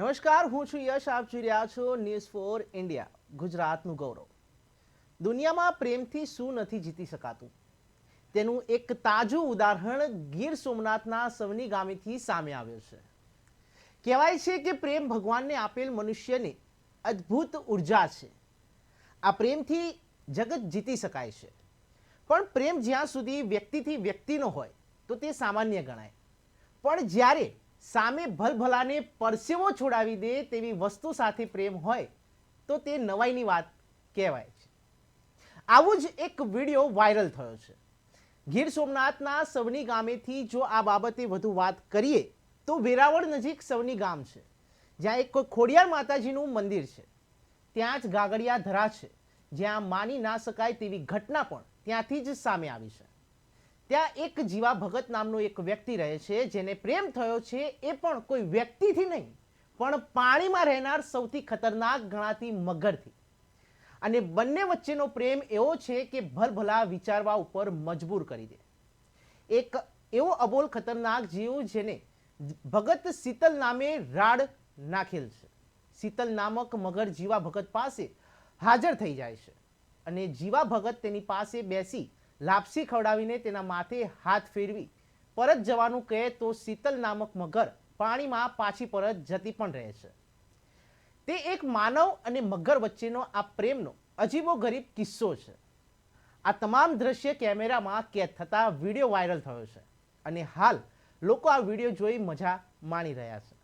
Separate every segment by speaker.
Speaker 1: નમસ્કાર, હું છું યશ, આપ જોઈ રહ્યા છો ન્યૂઝ ફોર ઇન્ડિયા ગુજરાતનું ગૌરવ. દુનિયામાં પ્રેમથી શું નથી જીતી શકાતું? તેનું એક તાજું ઉદાહરણ ગીર સોમનાથના સવની ગામેથી સામે આવ્યું છે. કહેવાય છે કે પ્રેમ ભગવાનને આપેલ મનુષ્યની અદ્ભુત ઊર્જા છે. આ પ્રેમથી જગત જીતી શકાય છે. પણ પ્રેમ જ્યાં સુધી વ્યક્તિથી વ્યક્તિનો હોય, તો તે સામાન્ય ગણાય. પણ જ્યારે સામે ભલભલાને પરસેવો છોડાવી દે તેવી વસ્તુ સાથે પ્રેમ હોય તો તે નવાઈની વાત કહેવાય છે. આવું જ એક વીડિયો વાયરલ થયો છે. ગીર સોમનાથના સવની ગામેથી જો આ બાબતે વધુ વાત કરીએ તો વેરાવળ નજીક સવની ગામ છે. જ્યાં એક ખોડિયાર માતાજીનું મંદિર છે. ત્યાં જ ગાગડિયા ધરા છે. જ્યાં માની ના શકાય તેવી ઘટના પણ ત્યાંથી જ સામે આવી છે. ત્યાં એક જીવા ભગત નામનો એક વ્યક્તિ રહે છે, જેને પ્રેમ થયો છે, એ પણ કોઈ વ્યક્તિથી નહીં, પણ પાણીમાં રહેનાર સૌથી ખતરનાક ગણાતી મગરથી. અને બંને વચ્ચેનો પ્રેમ એવો છે કે ભલભલા વિચારવા ઉપર મજબૂર કરી દે. એક એવો અબોલ ખતરનાક જીવ જેને ભગત શીતલ નામે રાડ નાખેલ છે. શીતલ નામક મગર જીવા ભગત પાસે હાજર થઈ જાય છે. અને જીવા ભગત તેની પાસે બેસી લાપસી ખવડાવીને તેના માથે હાથ ફેરવી પરત જવાનું કહે તો શીતલ નામક મગર પાણીમાં પાછી પરત જતી પણ રહે છે. તે એક માનવ અને મગર વચ્ચેનો આ પ્રેમનો અજીબો ગરીબ કિસ્સો છે. આ તમામ દ્રશ્ય કેમેરામાં કેદ થતા વીડિયો વાયરલ થયો છે અને હાલ લોકો આ વીડિયો જોઈ મજા માણી રહ્યા છે.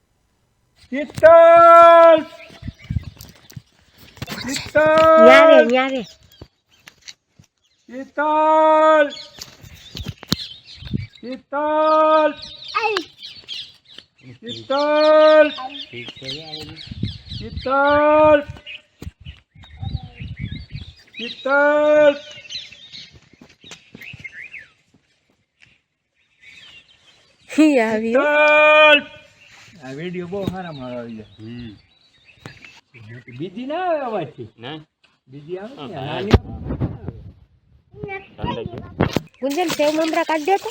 Speaker 2: શીતલ શીતલ શીતલ શીતલ શીતલ
Speaker 3: હી આવ્યો
Speaker 2: આ વીડિયો બહુ સારા મારો આવી જાય. બીજી ના આવે અવાજથી બીજી આવે ને નાની
Speaker 3: ગુંજન સેવ મમરા કાઢ દે તો.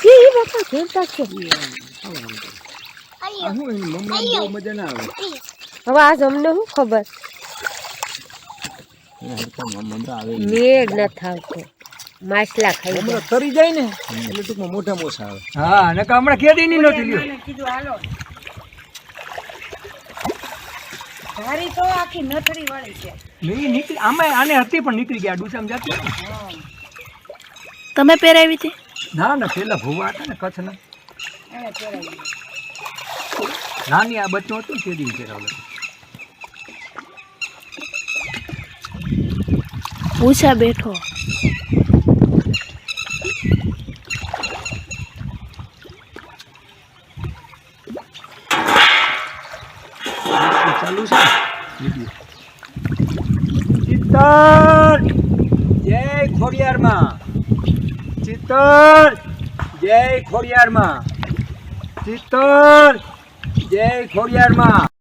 Speaker 3: હી હી બાપા ખેલતા છે.
Speaker 2: આ શું બહુ મજા ના આવે.
Speaker 3: હવે આજ અમને શું ખબર? મેળ ન થાવતો. માછલા ખાઈ
Speaker 2: હમણાં તરી જાય ને એટલે ટૂંકમાં મોટા મોસા આવે. હા નકા હમણાં કેદી ની નહોતી લ્યો
Speaker 4: મારી તો આખી નથરી વાળી છે.
Speaker 2: નહીં નીકળી આમાં આને હતી પણ નીકળી ગયા ડુસામ જતી
Speaker 4: તમે પહેરાવી હતી
Speaker 2: ના ના પેલા ભૂવા હતા ને કચ્છના.
Speaker 4: એને પહેરાવી.
Speaker 2: નાની આ બચ્ચો હતું તે દી પહેરાવેલો
Speaker 4: પૂછા બેઠો.
Speaker 2: ચાલુ છે. ચિત્તર જય ખોડિયારમાં. ચિત્તર જય ખોડિયારમાં. ચિત્તર જય ખોડિયારમાં.